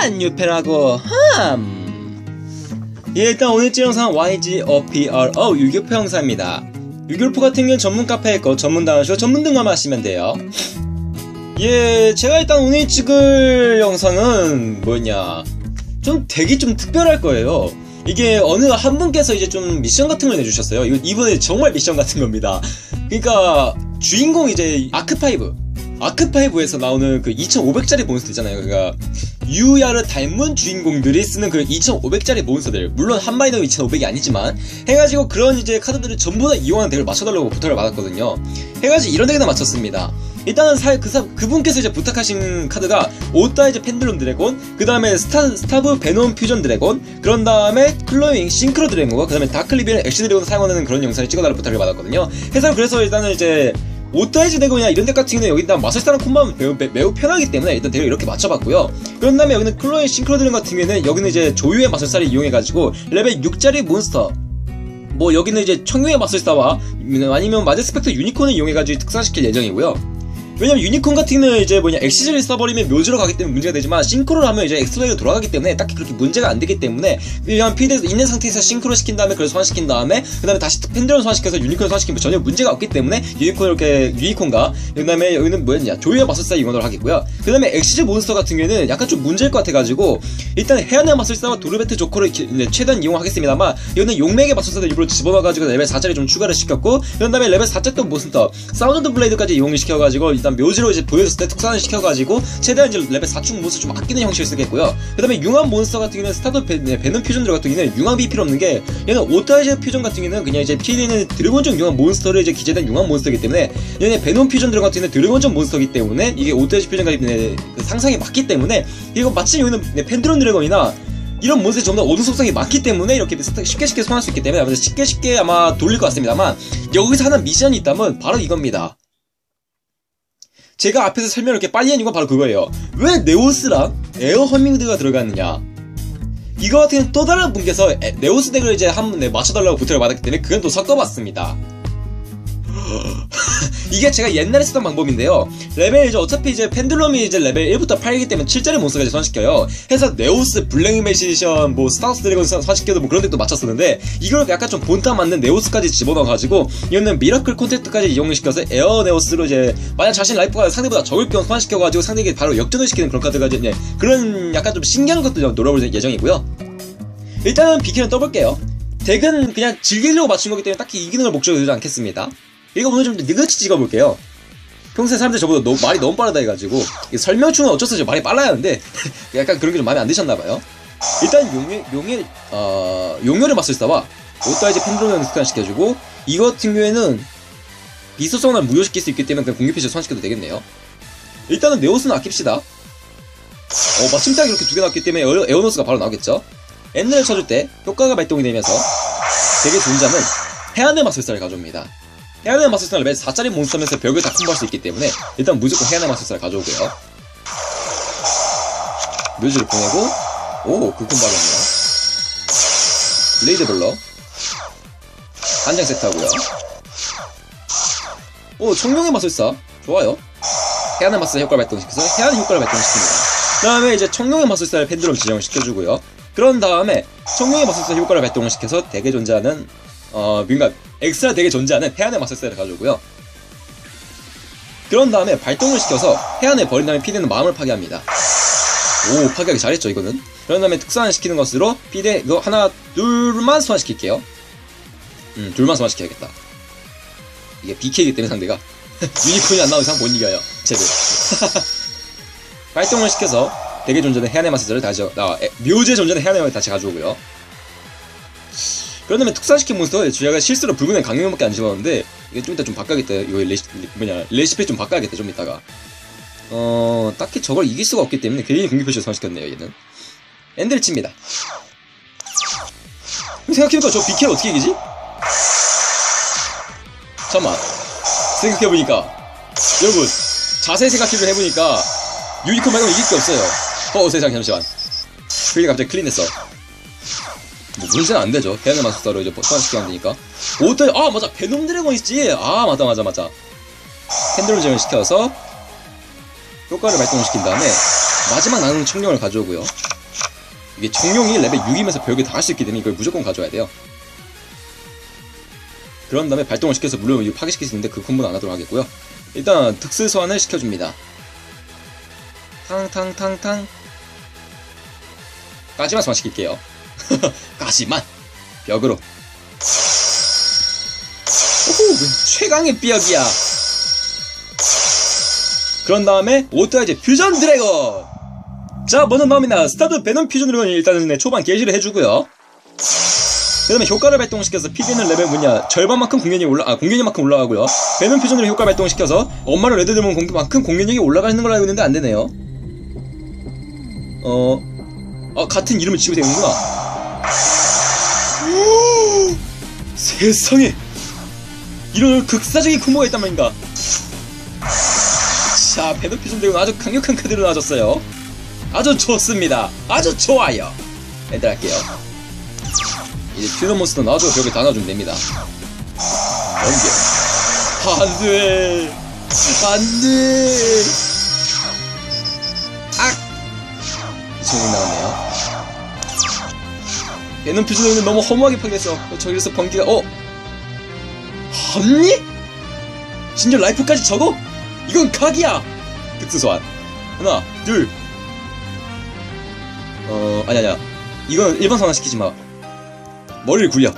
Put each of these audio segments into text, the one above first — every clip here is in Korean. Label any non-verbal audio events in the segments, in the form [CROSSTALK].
한 유패라고 함. 예, 일단 오늘 찍은 영상 YG OPRO 유교표 영상입니다. 유교표 같은 경우는 전문 카페에 거 전문 단어쇼 전문 등만 하시면 돼요. 예, 제가 일단 오늘 찍을 영상은 뭐냐. 좀 되게 좀 특별할 거예요. 이게 어느 한 분께서 이제 좀 미션 같은 걸 내주셨어요. 이번에 정말 미션 같은 겁니다. 그러니까 주인공 이제 아크5 아크5에서 나오는 그 2500짜리 몬스터 있잖아요. 그러니까 유야를 닮은 주인공들이 쓰는 그 2500짜리 몬스터들 물론 한 마리는 2500이 아니지만 해가지고 그런 이제 카드들을 전부 다 이용하는 덱을 맞춰달라고 부탁을 받았거든요. 해가지고 이런 덱에다 맞췄습니다. 일단은 사, 그 사, 그분께서 이제 부탁하신 카드가 오따 이제 펜들럼 드래곤, 그 다음에 스타, 스타브 베놈 퓨전 드래곤, 그런 다음에 클로잉 싱크로 드래곤과 그 다음에 다클리비를 엑시 드래곤 사용하는 그런 영상을 찍어달라고 부탁을 받았거든요. 해서 그래서 일단은 이제 오타이즈 대고냐 이런 덱 같은 경우는 여기다 마술사랑 콤보하면 매우, 매우, 편하기 때문에 일단 덱을 이렇게 맞춰봤고요. 그런 다음에 여기는 클로의 싱크로드림 같은 경우에는 여기는 이제 조유의 마술사를 이용해가지고 레벨 6짜리 몬스터 뭐 여기는 이제 청룡의 마술사와 아니면 마제 스펙터 유니콘을 이용해가지고 특산시킬 예정이고요. 왜냐면 유니콘 같은 경우는 이제 뭐냐 엑시즈를 써버리면 묘지로 가기 때문에 문제가 되지만 싱크로를 하면 이제 엑스레이로 돌아가기 때문에 딱히 그렇게 문제가 안 되기 때문에 그냥 필드에서 있는 상태에서 싱크로 시킨 다음에 그걸 소환시킨 다음에 그 다음에 다시 펜드론 소환시켜서 유니콘 소환시키면 전혀 문제가 없기 때문에 유니콘 이렇게 유니콘과 그 다음에 여기는 뭐였냐 조이어 마술사 이용하도록 하겠고요. 그 다음에 엑시즈 몬스터 같은 경우에는 약간 좀 문제일 것 같아가지고 일단 해안의 마술사와 도르베트 조커를 최대한 이용하겠습니다만 여기는 용맥의 마술사도 일부러 집어넣어가지고 레벨 4짜리 좀 추가를 시켰고 그 다음에 레벨 4짜 던 몬스터 사운드 블레이드까지 이용을 시켜가지고 일단 묘지로 이제 보여줬을 때 특산을 시켜가지고 최대한 이제 레벨 4충 몬스터 좀 아끼는 형식을 쓰겠고요. 그 다음에 융합 몬스터 같은 경우는 스타드 베, 네, 베놈 퓨전들 같은 경우는 융합이 필요 없는 게 얘는 오타이즈 퓨전 같은 경우는 그냥 이제 피디는 드래곤전 융합 몬스터를 이제 기재된 융합 몬스터이기 때문에 얘는 베놈 퓨전 들 같은 경우는 드래곤전 몬스터이기 때문에 이게 오타이즈 퓨전과 네, 그 상상이 맞기 때문에 이거 마치 여기는 네, 펜드론 드래곤이나 이런 몬스터이 전부 다 오든 속성이 많기 때문에 이렇게 쉽게 쉽게 소환할 수 있기 때문에 쉽게 쉽게 아마 돌릴 것 같습니다만 여기서 하는 미션이 있다면 바로 이겁니다. 제가 앞에서 설명을 이렇게 빨리 한 이유가 바로 그거예요. 왜 네오스랑 에어 허밍드가 들어갔느냐? 이거 같은 또 다른 분께서 네오스 덱을 이제 한번 맞춰달라고 부탁을 받았기 때문에 그건 또 섞어봤습니다. [LAUGHS] 이게 제가 옛날에 쓰던 방법인데요. 레벨 이제 어차피 이제 펜들럼이 이제 레벨 1부터 8이기 때문에 7짜리 몬스터까지 소환시켜요. 해서 네오스, 블랙 메시션, 뭐 스타우스 드래곤 소환시켜도 뭐 그런 데도 맞췄었는데 이걸 약간 좀 본타 맞는 네오스까지 집어넣어가지고 이거는 미라클 콘텐트까지 이용을 시켜서 에어 네오스로 이제 만약 자신 라이프가 상대보다 적을 경우 소환시켜가지고 상대에게 바로 역전을 시키는 그런 카드가 이제 그런 약간 좀 신기한 것도 노려볼 예정이고요. 일단은 비키는 떠볼게요. 덱은 그냥 즐기려고 맞춘 거기 때문에 딱히 이기는 걸 목적으로 두지 않겠습니다. 이거 오늘 좀 느긋이 찍어볼게요. 평소에 사람들 저보다 너무, 말이 너무 빠르다 해가지고 설명충은 어쩔 수 없이 말이 빨라야 하는데 [LAUGHS] 약간 그런 게 좀 마음에 안 드셨나봐요. 일단 용의 용의 어 용혈의 마술사와 오따이즈 펜드론을 습관시켜주고 이거 같은 경우에는 비소성을 무효시킬 수 있기 때문에 그냥 공격피시 소환시켜도 되겠네요. 일단은 네오스는 아낍시다. 어 마침 딱 이렇게 두 개 나왔기 때문에 에어, 에어노스가 바로 나오겠죠. 엔드를 쳐줄 때 효과가 발동이 되면서 되게 존자는 해안의 마술사를 가져옵니다. 해안의 마술사는 레벨 4짜리 몬스터면서 벽을 다 콤보할 수 있기 때문에 일단 무조건 해안의 마술사를 가져오고요. 뮤즈를 보내고 오, 그 콤보하겠네요. 블레이드 블러 한 장 세트하고요. 오, 청룡의 마술사 좋아요. 해안의 마술사 효과를 발동시켜서 해안의 효과를 발동시킵니다. 그 다음에 이제 청룡의 마술사를 펜드럼 지정을 시켜주고요. 그런 다음에 청룡의 마술사 효과를 발동을 시켜서 대개 존재하는 어, 그러니까 엑스트라 덱에 존재하는 해안의 마술사를 가져오고요. 그런 다음에 발동을 시켜서 해안에 버린 다음에 피드는 마음을 파괴합니다. 오 파괴하기 잘했죠 이거는. 그런 다음에 특수환 시키는 것으로 피드 이거 하나 둘만 소환시킬게요. 음 둘만 소환시켜야겠다. 이게 BK이기 때문에 상대가 [LAUGHS] 유니콘이 안 나오는 이상 못 이겨요. 제대로. [LAUGHS] 발동을 시켜서 대개 존재는 해안의 마술사를 다시 나 묘지에 존재는 해안의 마술사를 다시 가져오고요. 그러면 특산시킨 몬스터 주야가 실수로 붉은의 강력밖에 안 집어넣는데 이게 좀 이따 좀 바꿔야겠다. 이거 레시, 뭐냐 레시피 좀 바꿔야겠다 좀 이따가. 어 딱히 저걸 이길 수가 없기 때문에 괜히 공격 표시를 선시켰네요 얘는. 엔드를 칩니다. 생각해보니까 저 비켈 어떻게 이기지? 잠깐만. 생각해보니까. 여러분 자세히 생각해보 해보니까 유니콘 말고 이길 게 없어요. 어 세상 잠시만. 그게 갑자기 클린했어 뭐 문제는 안 되죠. 해안의 마술사로 이제 소환시키면 안 되니까. 오또 아 맞아 베놈 드래곤 있지. 아 맞다 맞아 맞아. 펜드론 제을 시켜서 효과를 발동시킨 다음에 마지막 남은 청룡을 가져오고요. 이게 청룡이 레벨 6이면서 별게 다할 수 있기 때문에 이걸 무조건 가져와야 돼요. 그런 다음에 발동을 시켜서 물론 이거 파괴시킬 수 있는데 그 콤보는 안 하도록 하겠고요. 일단 특수 소환을 시켜줍니다. 탕탕탕탕 까지만 소환시킬게요. 까지만. 벽으로. 오호 최강의 삐역이야. 그런 다음에 오토아이제 퓨전 드래곤. 자 먼저 나옵니다. 스타드 베놈 퓨전 드래곤이 일단은 네, 초반 게시를 해주고요. 그 다음에 효과를 발동시켜서 피디는 레벨 뭐냐. 절반만큼 공격력이 올라 아 공격력만큼 올라가고요. 베놈 퓨전으로 효과 발동시켜서 엄마를 레드드몬 공격만큼 공격력이 올라가는 걸 알고 있는데 안 되네요. 어, 아 같은 이름을 지고 되는구나 세상에 이런 극사적인 콤보가 있단 말인가 자, 배드피전 대군 아주 강력한 카드를 놔줬어요. 아주 좋습니다. 아주 좋아요. 엔터 할게요. 이제 퓨너 몬스터 놔줘 벽에 다 놔주면 됩니다. 넘겨. 안 돼. 안 돼. 악! 이천이 나왔네요. 얘는 퓨전 대군은 너무 허무하게 파괴했어. 저기서 번개가, 어? 합니? 심지어 라이프까지 적어? 이건 각이야! 특수 소환. 하나, 둘. 어, 아니, 아니야. 이건 일반 소환 시키지 마. 머리를 굴려.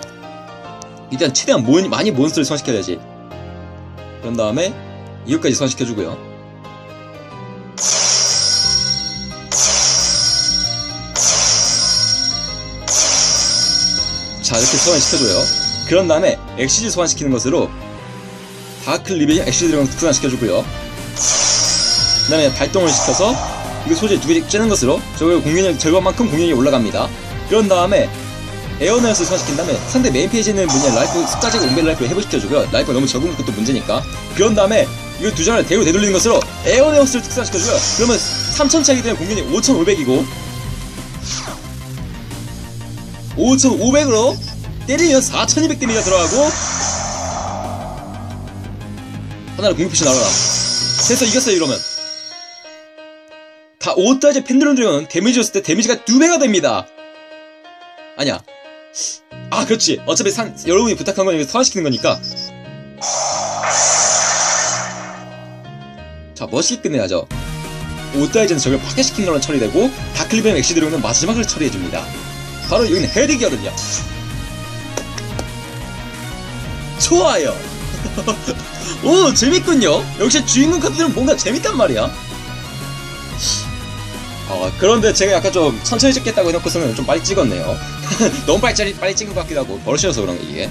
일단 최대한 모, 많이 몬스터를 소환시켜야지. 그런 다음에 이것까지 소환시켜주고요. 자, 이렇게 소환시켜줘요. 그런 다음에 엑시즈 소환시키는 것으로 다크 리베이 엑시즈 드래곤 소환시켜주고요. 그 다음에 발동을 시켜서 이거 소재 두 개씩 째는 것으로 저거 공격력 절반만큼 공격력이 올라갑니다. 그런 다음에 에어너스를 소환시킨 다음에 상대 메인 페이지는 뭐냐 라이프 숫자제가 온벨 라이프를 회복시켜주고요. 라이프가 너무 적은 것도 문제니까. 그런 다음에 이거 두 장을 대로 되돌리는 것으로 에어너스를 특사시켜주고요. 그러면 3000 차이기 때문에 공격력이 5500이고 5500으로 때리면 4200 데미지가 들어가고 하나를 공격표시 나와라. 됐어 이겼어요 이러면. 다 5다이제 펜드론 드래곤은 데미지 줬을 때 데미지가 2배가 됩니다. 아니야. 아 그렇지. 어차피 산, 여러분이 부탁한 건 여기 소환시키는 거니까. 자 멋있게 끝내야죠. 5다이제는 적을 파괴시킨 걸로 처리되고 다클리벤 엑시 드래곤은 마지막을 처리해줍니다 바로 여기는 헤드기어든요. 좋아요. [LAUGHS] 오 재밌군요. 역시 주인공 카드들은 뭔가 재밌단 말이야. 어, 그런데 제가 약간 좀 천천히 찍겠다고 해놓고서는 좀 빨리 찍었네요. [LAUGHS] 너무 빨리, 빨리, 찍은 것 같기도 하고 버릇이어서 그런 거 이게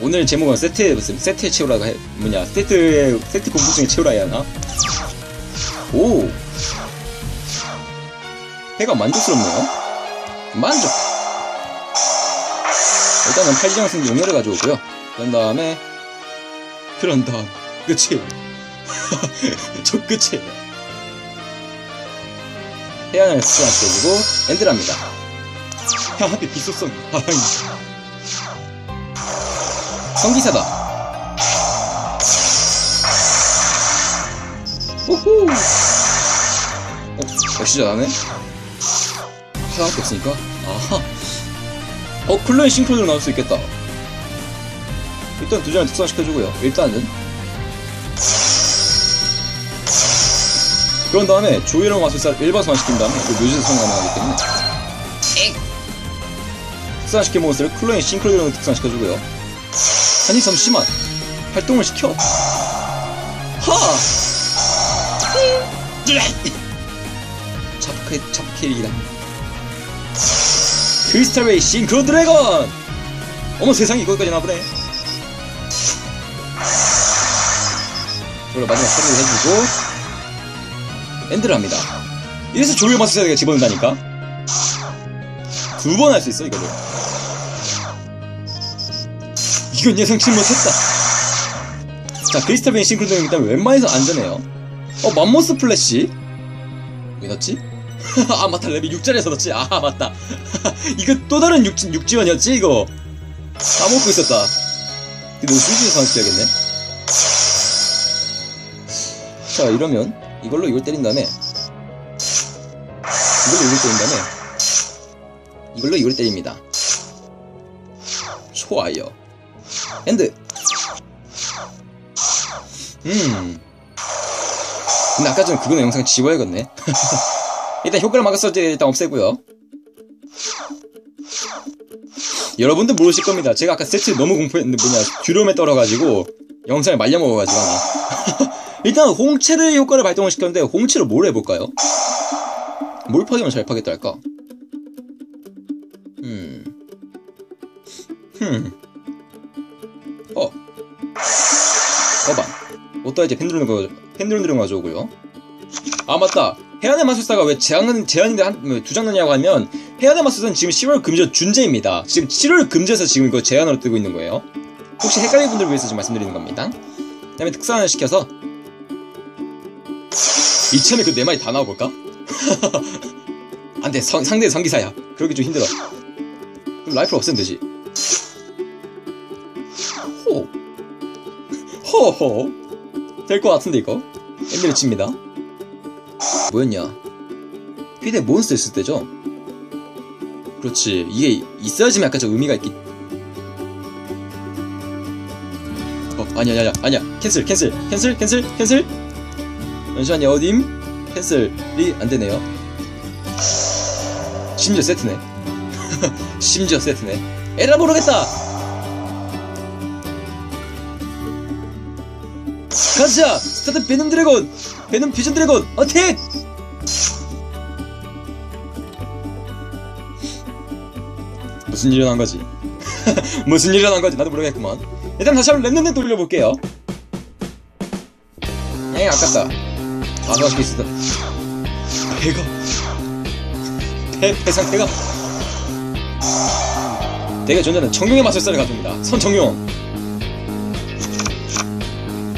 오늘 제목은 세트 무슨 세트에 채우라고 해 뭐냐 세트에 세트 공부 중에 채우라 해야 하나? 오. 해가 만족스럽네요 만족. 일단은 팔지정 승 용혈을 가져오고요. 그런 다음에 그런 다음. 끝이 [LAUGHS] 저 끝이 해안을 수정시켜주고 엔드랍니다. 야 하필 비소성. 성기사다. 오호 어, 역시 잘하네 하나밖에 없으니까. 아하. 어 클로인 싱크로로 나올 수 있겠다. 일단 두 장을 특성시켜주고요. 일단은. 그런 다음에 조이랑 마술사를 일반 소환시킨 다음에 그 묘지에서 가능하기 때문에. 특성시킨 몬스터를 클로인 싱크로로 특성시켜주고요. 아니 잠시만 활동을 시켜. 하! 잡캐 [LAUGHS] 잡캐릭이다 크리스탈 웨이 싱크로 드래곤 어머 세상에 이거까지 나보네. 이걸 마지막 처리를 해주고 엔드를 합니다. 이래서 조류 마술사가 집어넣는다니까 두 번 할 수 있어 이거를. 이건 예상치 못했다. 자 크리스탈 드래곤이기 때문에 웬만해서 안전해요. 어 맘모스 플래시 왜 넣었지? [LAUGHS] 아 맞다 레벨 6짜리에서 넣었지 아 맞다 [LAUGHS] 이거 또 다른 육, 육지원이었지 이거 까먹고 있었다 근데 이거 수지에서 상시켜야겠네 자 이러면 이걸로 이걸 때린 다음에 이걸로 이걸 때린 다음에 이걸로 이걸 때립니다. 좋아요. 엔드. 음. 근데 아까 전 그거는 영상 지워야겠네. [LAUGHS] 일단 효과를 막았을 때 일단 없애고요. 여러분들 모르실 겁니다. 제가 아까 세트 너무 공포했는데 뭐냐 듀럼에 떨어가지고 영상을 말려먹어가지고. [LAUGHS] 일단 홍채를 효과를 발동을 시켰는데 홍채를 뭘 해볼까요? 뭘 파기면 잘 파겠다 할까? 음. 흠. 어. 어반. 어떠 이제 펜드론 거 펜드론 가져오고요. 아 맞다. 해안의 마술사가 왜 제한 제한인데 한두장 넣냐고 하면 해안의 마술사는 지금 10월 금지 준재입니다. 지금 7월 금지에서 지금 이거 제한으로 뜨고 있는 거예요. 혹시 헷갈리는 분들 위해서 좀 말씀드리는 겁니다. 그 다음에 특산을 시켜서 이참에 그 네 마리 다 나와볼까? [LAUGHS] 안돼 상대 성기사야. 그러기 좀 힘들어. 그럼 라이프를 없애면 되지. 호. [LAUGHS] 호호. 될 것 같은데 이거. 엔드를 칩니다. 뭐였냐? 휘대 몬스터 있을 때죠? 그렇지. 이게 있어야지만 약간 좀 의미가 있기. 어, 아니야, 아니야, 아니야. 캔슬, 캔슬, 캔슬, 캔슬, 캔슬. 잠시만요, 어딤? 캔슬이 안 되네요. 심지어 세트네. [LAUGHS] 심지어 세트네. 에라 모르겠다! 가자! 스타트 베놈 드래곤! 베놈 퓨전 드래곤! 어택! 무슨 일이 일어난 거지? [LAUGHS] 무슨 일이 일어난 거지? 나도 모르겠구만. 일단 다시 한번 랜덤넷 돌려볼게요. 에이, 아깝다. 아까 수 있어. 배가. 배, 배 상태가. 내가 존재는 청룡의 마술사를 가집니다. 선청룡.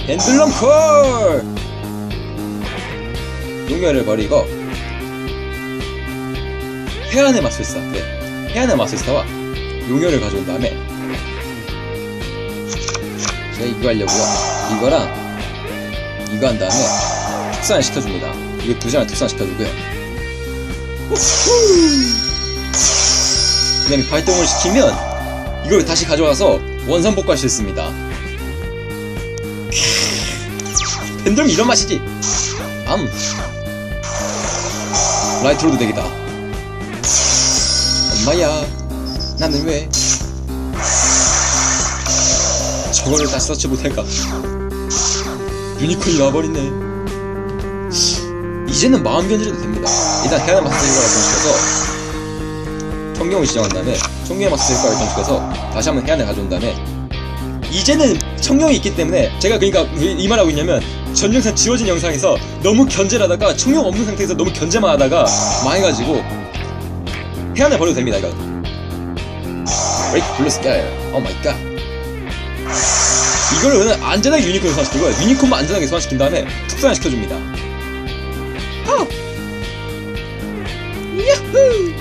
펜들럼 콜! 용멸을 버리고 해안의 마술사 그래 해안의 마술사와 용혈을 가져온 다음에 제가 이거 하려고요. 이거랑 이거 한 다음에 특산을 시켜줍니다. 이거 두 장을 특산 시켜주고요. 그 다음에 발동을 시키면 이걸 다시 가져와서 원산복구할 수 있습니다. 팬덤 이런 맛이지. 암 라이트로도 되겠다. 엄마야 나는 왜 저거를 다시 서치 못할까? 유니콘이 와버리네. 이제는 마음 견제도 됩니다. 일단 해안의 마스터 효과를 변시켜서 청경을 지정한 다음에 청경의 마스터 효과를 변시켜서 다시 한번 해안에 가져온 다음에 이제는 청룡이 있기 때문에 제가 그러니까 왜이 말하고 있냐면 전 영상 지워진 영상에서 너무 견제를 하다가 청룡 없는 상태에서 너무 견제만 하다가 망해가지고 해안에 버려도 됩니다 이거 브레이크 블루 스카이 오 마이 갓. 이거를 그냥 안전하게 유니콘 소환시키고 유니콘만 안전하게 소환시킨 다음에 특산을 시켜줍니다. 하! 야후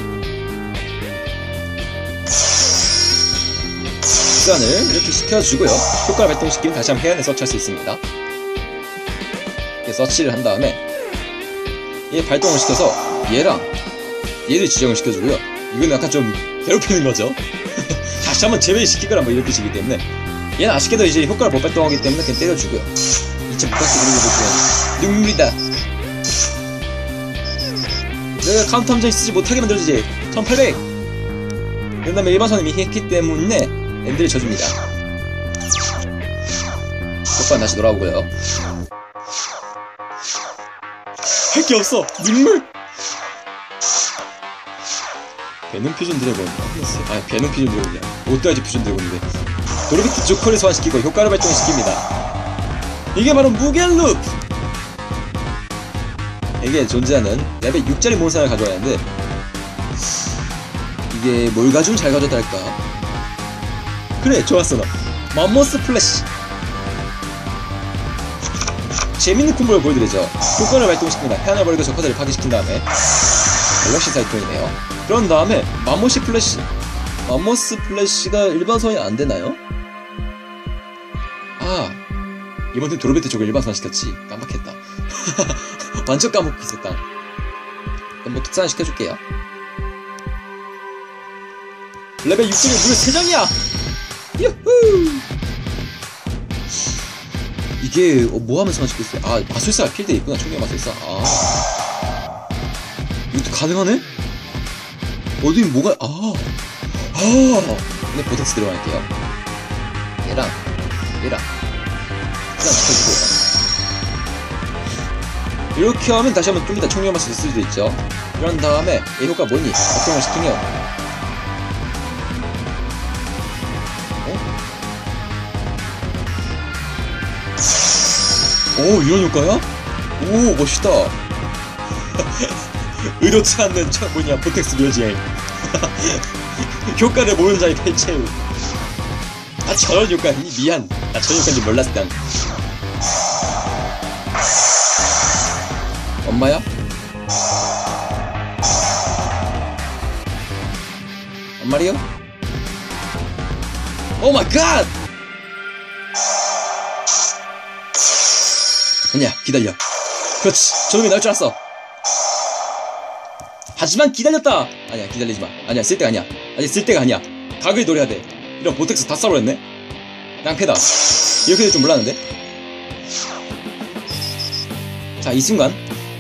특산을 이렇게 시켜주고요. 효과를 발동시키면 다시 한번 해안에 서치할 수 있습니다 서치를 한 다음에 얘 발동을 시켜서 얘랑 얘를 지정을 시켜주고요. 이건 약간 좀 괴롭히는 거죠. [LAUGHS] 다시 한번 제외시키거나 뭐 이런 뜻이기 때문에 얘는 아쉽게도 이제 효과를 못 발동하기 때문에 그냥 때려주고요. 2차 부가스 그리고 보시면 눈물이다. 내가 카운터 함정 쓰지 못하게 만들어주지. 1800 그 다음에 일반 선임이 했기 때문에 엔드를 쳐줍니다. 효과는 다시 돌아오고요 할 게 없어. 눈물. 베놈 퓨전 드래곤 아 베놈 퓨전 드래곤이야 못다지 퓨전 드래곤인데 도르비트 조커를 소환시키고 효과를 발동시킵니다. 이게 바로 무限룹! 이게 존재하는 레벨 6짜리 몬스터를 가져와야 하는데 이게 뭘 가지고 잘 가져다 할까? 그래 좋았어 나 맘모스 플래시 재밌는 콤보를 보여드리죠 효과를 발동시킵니다 해안을 버리고 저커들을 파괴시킨 다음에 갤럭시 사이클이네요 그런 다음에 맘모시 플래시 맘모스 플래시가 일반 소환이 안 되나요? 아 이번엔 도르베트 쪽을 일반 소환 시켰지 깜빡했다 [LAUGHS] 완전 까먹고 있었다 뭐 특산 시켜줄게요. 레벨 6점이 무려 3장이야! 유후! 이게 어, 뭐 하면 상환시켰어요? 아 마술사 필드에 있구나 총격 마술사 아 이것도 가능하네? 어디 뭐가 아 아, 네, 보텍스 들어갈게요. 얘랑, 얘랑. 일단 시켜주고. 이렇게 하면 다시 한번 좀 이따 총력 맛을 쓸 수도 있죠. 그런 다음에, 얘 효과 뭐니? 걱정을 시키면. 오, 이런 효과야? 오, 멋있다. [LAUGHS] 의도치 않는, 저, 뭐냐, 보텍스 묘지행. 효과를 모르는 자의 폐체우 아 저런 효과니? 미안 나 저런 효과인지 몰랐어 난 엄마야? 엄마리요? 오 마이 갓! 아니야 기다려 그렇지 저놈이 나올 줄 알았어 하지만 기다렸다! 아니야, 기다리지 마. 아니야, 쓸 때가 아니야. 아직 쓸 때가 아니야. 각을 노려야 돼. 이런 보텍스 다 썰어버렸네? 낭패다. 이렇게 될 줄 몰랐는데? 자, 이 순간,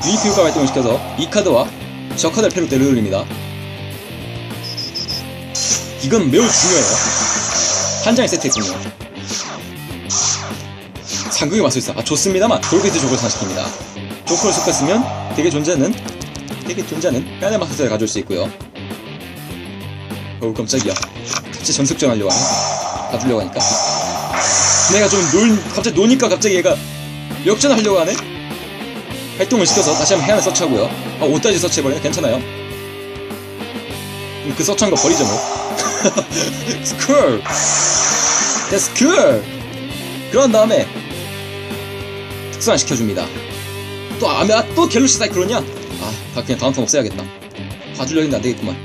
유니피 효과 발동을 시켜서 이 카드와 저 카드를 패로 내려돌립니다. 이건 매우 중요해요. 한 장의 세트했군요. 상극의 마술사. 아, 좋습니다만, 돌베이트 조커를 산시킵니다. 조커를 섞었으면 되게 존재는 되게 존재는 깐의 마술사를 가져올 수 있고요. 어우 깜짝이야. 갑자기 전속전 하려고 하네. 가두려고 하니까. 내가 좀 놀, 갑자기 노니까 갑자기 얘가 역전을 하려고 하네? 활동을 시켜서 다시 한번 해안을 서치하고요. 아, 5다지 서치해버리네? 괜찮아요. 그 서치한 거 버리죠 뭐. [LAUGHS] 스쿨! That's cool! 그런 다음에 특수한 시켜줍니다. 또, 아, 아, 또 갤럭시 사이클론이야? 아, 다 그냥 다음 턴 없애야겠다. 봐주려 했는데 안 되겠구만.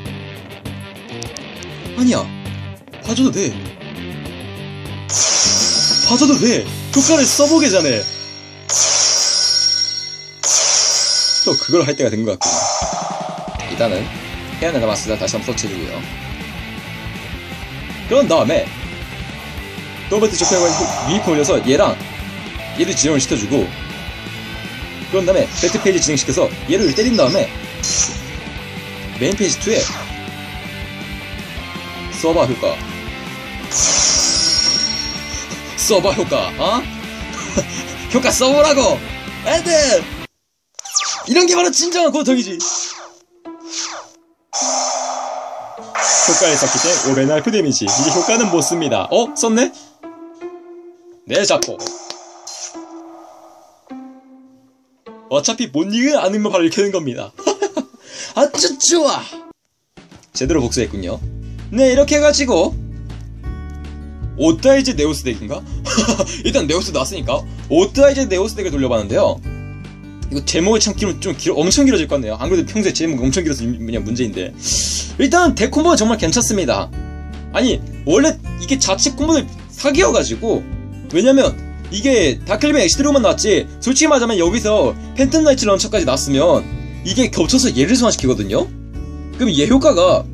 아니야. 봐줘도 돼. 봐줘도 돼. 효과를 써보게 자네. 또 그걸 할 때가 된 것 같군. 일단은 해안을 남았으다 다시 한번 서치해주고요. 그런 다음에 더블트 조커가 유니폼 올려서 얘랑 얘를 지정을 시켜주고 그런 다음에 배트 페이지 진행시켜서 얘를 때린 다음에 메인 페이지 2에 서버 효과. 서버 효과 어? [LAUGHS] 효과 써보라고! 애들! 이런 게 바로 진정한 고통이지. 효과를 썼기 때문에 오랜 알프 데미지. 이제 효과는 못 씁니다. 어? 썼네? 네 자포 어차피 못 이기는 않으면 바로 이렇게 되는 겁니다. [LAUGHS] 아주 좋아! 제대로 복수했군요. 네, 이렇게 해가지고 오타이즈 네오스 덱인가? [LAUGHS] 일단 네오스 나왔으니까 오타이즈 네오스 덱을 돌려봤는데요. 이거 제목이 참 길, 좀 길, 엄청 길어질 것 같네요. 안 그래도 평소에 제목 엄청 길어서 그냥 문제인데. 일단 덱 콤보는 정말 괜찮습니다. 아니, 원래 이게 자체 콤보를 사기여가지고, 왜냐면, 이게 다클리벤 엑시드로만 나왔지 솔직히 말하자면 여기서 팬텀 나이트 런처까지 나왔으면 이게 겹쳐서 얘를 소환시키거든요? 그럼 얘 효과가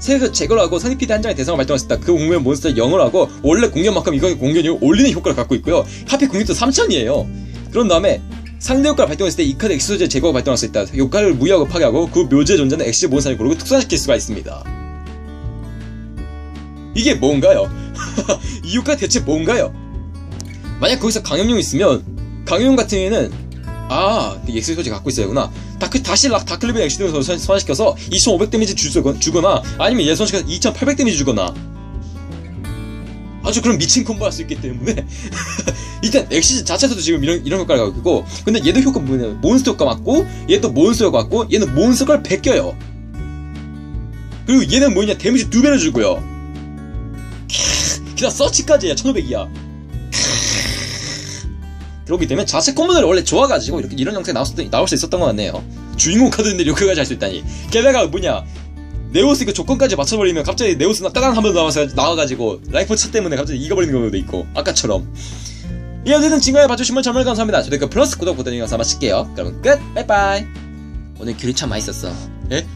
새그 제거를 하고 산이피드 한 장의 대상을 발동했을 때 그 공격 몬스터 0을 하고 원래 공격만큼 이거 공격이 올리는 효과를 갖고 있고요 하필 공격도 3000이에요 그런 다음에 상대 효과를 발동했을 때 이 카드 엑시소제 제거가 발동할 수 있다 효과를 무효하고 파괴하고 그 묘지에 존재하는 엑시 몬스터를 고르고 특수화시킬 수가 있습니다 이게 뭔가요? [LAUGHS] 이 효과 대체 뭔가요? 만약 거기서 강염룡 있으면 강염룡 같은 경우에는 아 엑스 소지 갖고 있어야구나. 다크, 다시 락 다클리벤 엑시드로 소환시켜서 2500 데미지 주거나 아니면 얘 소환시켜서 2800 데미지 주거나. 아주 그런 미친 콤보 할 수 있기 때문에. [LAUGHS] 일단 엑시즈 자체에서도 지금 이런 이런 효과를 갖고 있고 근데 얘도 효과 뭐냐 몬스터 효과 맞고 얘또 몬스터 효과 맞고 얘는 몬스터 효과를 베껴요. 그리고 얘는 뭐냐 데미지 두 배를 주고요. 기다 서치까지 야 1500이야 그렇기 때문에 자체 콤보들이 원래 좋아가지고 이렇게 이런 형태에 나올 수, 있었던 것 같네요. 주인공 카드인데 이렇게까지 할 수 있다니. 게다가 뭐냐 네오스 그 조건까지 맞춰버리면 갑자기 네오스 따단 한번 나와서 나와가지고 라이프 차 때문에 갑자기 이겨버리는 경우도 있고 아까처럼. 이 어쨌든 지금까지 봐주신 분 정말 감사합니다. 저도 그 플러스 구독 버튼 영상 마칠게요. 그럼 끝. 빠이빠이. 오늘 귤이 참 맛있었어. 예?